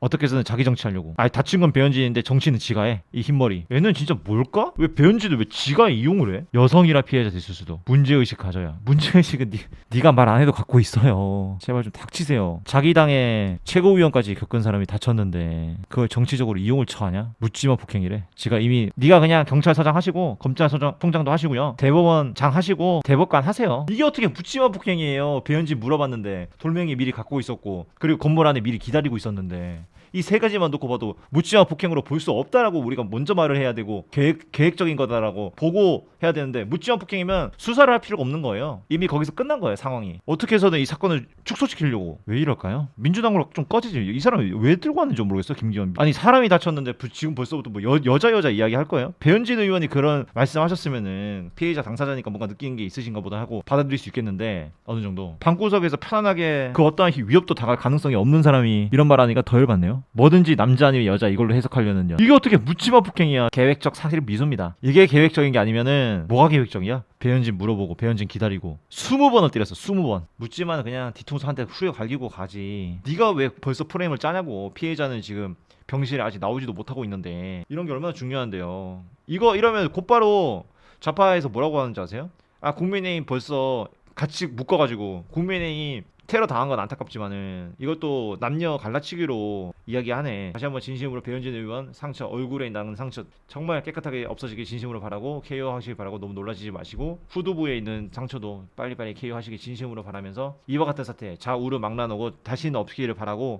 어떻게 해서든 자기 정치하려고. 아니 다친 건 배현진인데 정치는 지가 해이 흰머리. 얘는 진짜 뭘까? 왜 배현진을 왜 지가 이용을 해? 여성이라 피해자 됐을 수도. 문제의식 가져야. 문제의식은 니, 네가 말 안 해도 갖고 있어요. 제발 좀 닥치세요. 자기 당의 최고위원까지 겪은 사람이 다쳤는데 그걸 정치적으로 이용을 처하냐? 묻지마 폭행이래. 지가 이미 네가 그냥 경찰서장 하시고 검찰서장 통장도 하시고요. 대법원장 하시고 대법관 하세요. 이게 어떻게 묻지마 폭행이에요? 배현진 물어봤는데 돌멩이 미리 갖고 있었고 그리고 건물 안에 미리 기다리고 있었는데 이 세 가지만 놓고 봐도 묻지마 폭행으로 볼 수 없다라고 우리가 먼저 말을 해야 되고 계획, 계획적인 거다라고 보고 해야 되는데 묻지마 폭행이면 수사를 할 필요가 없는 거예요. 이미 거기서 끝난 거예요 상황이. 어떻게 해서든 이 사건을 축소시키려고. 왜 이럴까요? 민주당으로 좀 꺼지지. 이 사람이 왜 들고 왔는지 모르겠어 김기현. 아니 사람이 다쳤는데 부- 지금 벌써부터 뭐 여, 여자 여자 이야기 할 거예요? 배현진 의원이 그런 말씀하셨으면은 피해자 당사자니까 뭔가 느끼는 게 있으신가 보다 하고 받아들일 수 있겠는데 어느 정도. 방구석에서 편안하게 그 어떠한 위협도 당할 가능성이 없는 사람이 이런 말 하니까 더 열받네요 뭐든지 남자 아니면 여자 이걸로 해석하려는요. 이게 어떻게 묻지마 폭행이야. 계획적 사실 미소입니다. 이게 계획적인 게 아니면은 뭐가 계획적이야? 배현진 물어보고 배현진 기다리고 20번을 때렸어 20번. 묻지마는 그냥 뒤통수 한 대 후려 갈기고 가지. 네가 왜 벌써 프레임을 짜냐고. 피해자는 지금 병실에 아직 나오지도 못하고 있는데. 이런 게 얼마나 중요한데요. 이거 이러면 곧바로 좌파에서 뭐라고 하는지 아세요? 아 국민의힘 벌써 같이 묶어가지고 국민의힘 테러 당한 건 안타깝지만은 이것도 남녀 갈라치기로 이야기하네. 다시 한번 진심으로 배현진 의원 상처 얼굴에 나는 상처 정말 깨끗하게 없어지길 진심으로 바라고 KO하시길 바라고 너무 놀라지지 마시고 후두부에 있는 상처도 빨리빨리 KO하시길 진심으로 바라면서 이와 같은 사태 좌우를 막라놓고 다시는 없기를 바라고